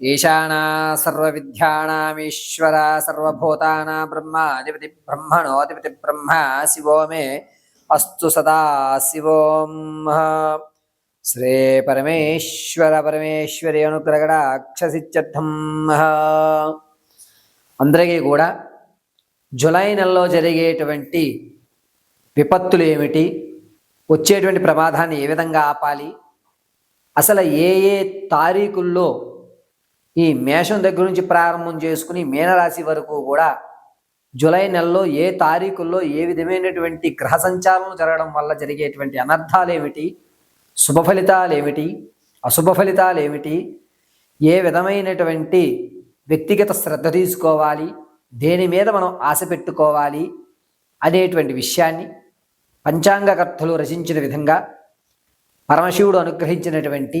ఈశానా సర్వవిద్యానామీశ్వర సర్వభూతానా బ్రహ్మాధిపతి బ్రహ్మణోధిపతి బ్రహ్మ శివో మే అస్తు సదా శివోం. శ్రీ పరమేశ్వర పరమేశ్వరి అనుగ్రగడాక్షసిత్యర్థం అందరికీ కూడా జులై నెలలో జరిగేటువంటి విపత్తులు ఏమిటి వచ్చేటువంటి ప్రమాదాన్ని ఏ విధంగా ఆపాలి అసలు ఏ ఏ తారీఖుల్లో ఈ మేషం దగ్గర నుంచి ప్రారంభం చేసుకుని మీనరాశి వరకు కూడా జూలై నెలలో ఏ తారీఖుల్లో ఏ విధమైనటువంటి గ్రహ సంచారం జరగడం వల్ల జరిగేటువంటి అనర్థాలు ఏమిటి? శుభ ఫలితాలు ఏమిటి? అశుభ ఫలితాలు ఏమిటి? ఏ విధమైనటువంటి వ్యక్తిగత శ్రద్ధ తీసుకోవాలి? దేని మీద మనం ఆశ పెట్టుకోవాలి? అనేటువంటి విషయాన్ని పంచాంగకర్తలు రచించిన విధంగా పరమశివుడు అనుగ్రహించినటువంటి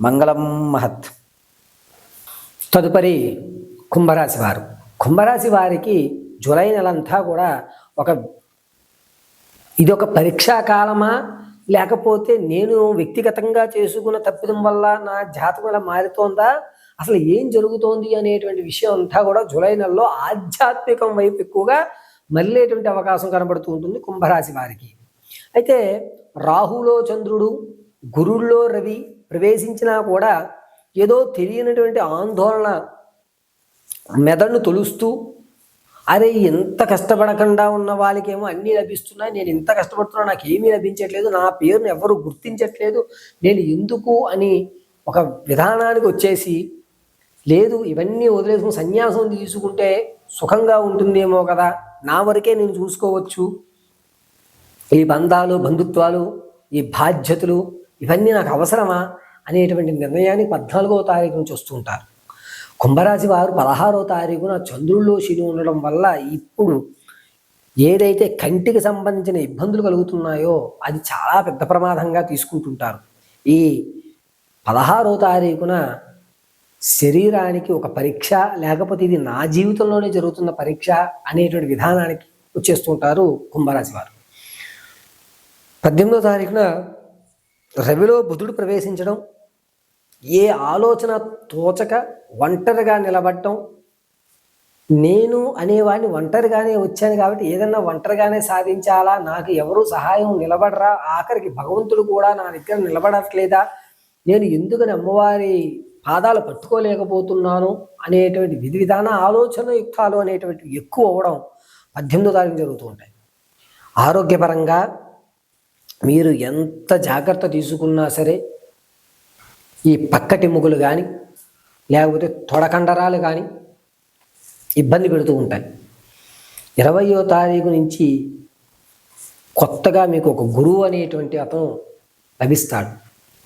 మంగళం మహత్. తదుపరి కుంభరాశి వారు. కుంభరాశి వారికి జూలై నెలంతా కూడా ఒక ఇది ఒక పరీక్షా కాలమా? లేకపోతే నేను వ్యక్తిగతంగా చేసుకున్న తప్పిదం వల్ల నా జాతకం ఇలా మారుతోందా? అసలు ఏం జరుగుతోంది అనేటువంటి విషయం అంతా కూడా జూలై నెలలో ఆధ్యాత్మికం వైపు ఎక్కువగా మళ్ళేటువంటి అవకాశం కనబడుతూ ఉంటుంది కుంభరాశి వారికి. అయితే రాహులో చంద్రుడు గురుల్లో రవి ప్రవేశించినా కూడా ఏదో తెలియనటువంటి ఆందోళన మెదడును తొలుస్తూ అరే ఎంత కష్టపడకుండా ఉన్న వాళ్ళకేమో అన్నీ లభిస్తున్నాయి నేను ఇంత కష్టపడుతున్నా నాకు ఏమీ లభించట్లేదు నా పేరును ఎవరు గుర్తించట్లేదు నేను ఎందుకు అని ఒక విధానానికి వచ్చేసి లేదు ఇవన్నీ వదిలేసుకుని సన్యాసం తీసుకుంటే సుఖంగా ఉంటుందేమో కదా నా వరకే నేను చూసుకోవచ్చు. ఈ బంధాలు బంధుత్వాలు ఈ బాధ్యతలు ఇవన్నీ నాకు అవసరమా అనేటువంటి నిర్ణయానికి పద్నాలుగో తారీఖు నుంచి వస్తుంటారు. కుంభరాశి వారు పదహారో తారీఖున చంద్రుల్లో శని ఉండడం వల్ల ఇప్పుడు ఏదైతే కంటికి సంబంధించిన ఇబ్బందులు కలుగుతున్నాయో అది చాలా పెద్ద ప్రమాదంగా తీసుకుంటుంటారు. ఈ పదహారో తారీఖున శరీరానికి ఒక పరీక్ష లేకపోతే ఇది నా జీవితంలోనే జరుగుతున్న పరీక్ష అనేటువంటి విధానానికి వచ్చేస్తుంటారు కుంభరాశి వారు. పద్దెనిమిదో తారీఖున రవిలో బుధుడు ప్రవేశించడం ఏ ఆలోచన తోచక ఒంటరిగా నిలబడటం నేను అనేవాడిని ఒంటరిగానే వచ్చాను కాబట్టి ఏదన్నా ఒంటరిగానే సాధించాలా నాకు ఎవరు సహాయం నిలబడరా ఆఖరికి భగవంతుడు కూడా నా దగ్గర నిలబడట్లేదా నేను ఎందుకని అమ్మవారి పాదాలు పట్టుకోలేకపోతున్నాను అనేటువంటి విధి విధాన ఆలోచన యుక్తాలు అనేటువంటివి ఎక్కువ అవ్వడం పద్దెనిమిదో తారీఖు జరుగుతూ ఉంటాయి. ఆరోగ్యపరంగా మీరు ఎంత జాగ్రత్త తీసుకున్నా సరే ఈ పక్కటి ముగులు కానీ లేకపోతే తొడకండరాలు కానీ ఇబ్బంది పెడుతూ ఉంటాయి. ఇరవయో తారీఖు నుంచి కొత్తగా మీకు ఒక గురువు అనేటువంటి అతను లభిస్తాడు.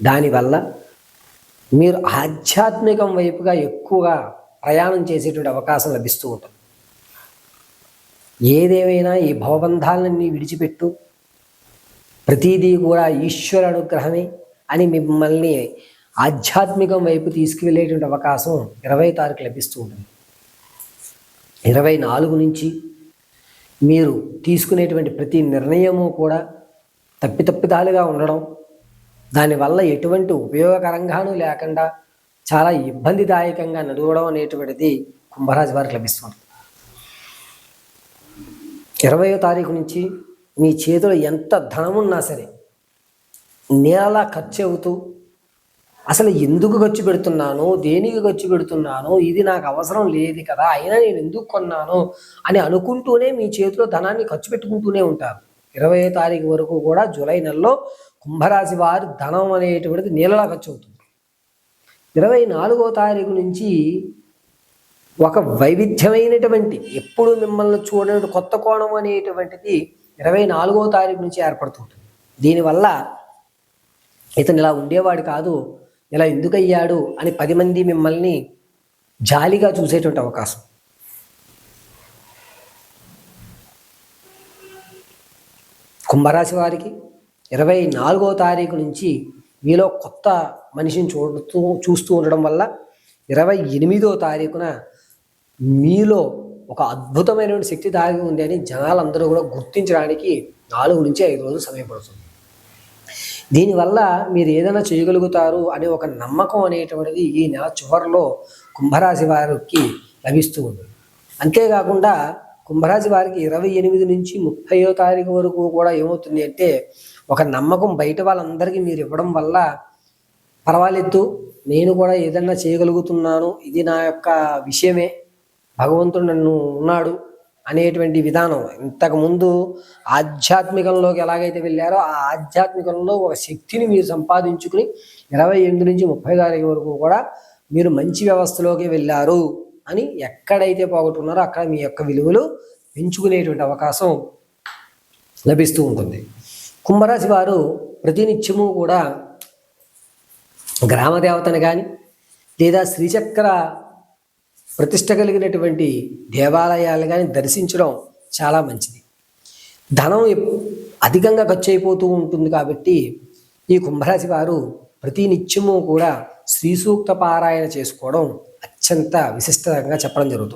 దానివల్ల మీరు ఆధ్యాత్మికం వైపుగా ఎక్కువగా ప్రయాణం చేసేటువంటి అవకాశం లభిస్తూ ఉంటుంది. ఏదేమైనా ఈ భవబంధాలన్నీ విడిచిపెట్టు ప్రతిదీ కూడా ఈశ్వర అనుగ్రహమే అని మిమ్మల్ని ఆధ్యాత్మికం వైపు తీసుకువెళ్ళేటువంటి అవకాశం ఇరవై తారీఖు లభిస్తూ ఉంటుంది. ఇరవై నాలుగు నుంచి మీరు తీసుకునేటువంటి ప్రతి నిర్ణయము కూడా తప్పితప్పిదాలుగా ఉండడం దానివల్ల ఎటువంటి ఉపయోగకరంగానూ లేకుండా చాలా ఇబ్బందిదాయకంగా నడవడం అనేటువంటిది కుంభరాజు వారికి లభిస్తుంది ఇరవయో తారీఖు నుంచి మీ చేతిలో ఎంత ధనమున్నా సరే నేలలా ఖర్చు అవుతూ అసలు ఎందుకు ఖర్చు పెడుతున్నాను దేనికి ఖర్చు పెడుతున్నాను ఇది నాకు అవసరం లేదు కదా అయినా నేను ఎందుకు కొన్నాను అని అనుకుంటూనే మీ చేతిలో ధనాన్ని ఖర్చు పెట్టుకుంటూనే ఉంటారు. ఇరవై తారీఖు వరకు కూడా జూలై నెలలో కుంభరాశి వారి ధనం అనేటువంటిది నీళ్ళలా ఖర్చు అవుతుంది ఇరవై నాలుగో తారీఖు నుంచి ఒక వైవిధ్యమైనటువంటి ఎప్పుడు మిమ్మల్ని చూడని కొత్త కోణం అనేటువంటిది ఇరవై నాలుగో తారీఖు నుంచి ఏర్పడుతుంటుంది. దీనివల్ల ఇతను ఇలా ఉండేవాడు కాదు ఇలా ఎందుకయ్యాడు అని పది మంది మిమ్మల్ని జాలిగా చూసేటువంటి అవకాశం. కుంభరాశి వారికి ఇరవై నాలుగో తారీఖు నుంచి మీలో కొత్త మనిషిని చూడుతూ చూస్తూ ఉండడం వల్ల ఇరవై ఎనిమిదో తారీఖున మీలో ఒక అద్భుతమైనటువంటి శక్తి దాగి ఉంది అని జనాలందరూ కూడా గుర్తించడానికి నాలుగు నుంచి ఐదు రోజులు సమయం పడుతుంది. దీనివల్ల మీరు ఏదైనా చేయగలుగుతారు అనే ఒక నమ్మకం అనేటువంటిది ఈ నెల చివరిలో కుంభరాశి వారికి లభిస్తూ ఉంది. అంతేకాకుండా కుంభరాశి వారికి ఇరవై ఎనిమిది నుంచి ముప్పయో తారీఖు వరకు కూడా ఏమవుతుంది అంటే ఒక నమ్మకం బయట వాళ్ళందరికీ మీరు ఇవ్వడం వల్ల పర్వాలేదు నేను కూడా ఏదన్నా చేయగలుగుతున్నాను ఇది నా యొక్క విషయమే. భగవంతుడు నన్ను ఉన్నాడు అనేటువంటి విధానం. ఇంతకుముందు ఆధ్యాత్మికంలోకి ఎలాగైతే వెళ్ళారో ఆ ఆధ్యాత్మికంలో ఒక శక్తిని మీరు సంపాదించుకుని ఇరవై ఎనిమిది నుంచి ముప్పై తారీఖు వరకు కూడా మీరు మంచి వ్యవస్థలోకి వెళ్ళారు అని ఎక్కడైతే పోగొట్టుకున్నారో అక్కడ మీ యొక్క విలువలు పెంచుకునేటువంటి అవకాశం లభిస్తూ ఉంటుంది. కుంభరాశి వారు ప్రతినిత్యము కూడా గ్రామదేవతను కానీ లేదా శ్రీచక్ర ప్రతిష్ట కలిగినటువంటి దేవాలయాలు కానీ దర్శించడం చాలా మంచిది. ధనం అధికంగా ఖర్చు అయిపోతూ ఉంటుంది కాబట్టి ఈ కుంభరాశి వారు ప్రతి నిత్యము కూడా శ్రీ సూక్త పారాయణ చేసుకోవడం అత్యంత విశిష్టంగా చెప్పడం జరుగుతుంది.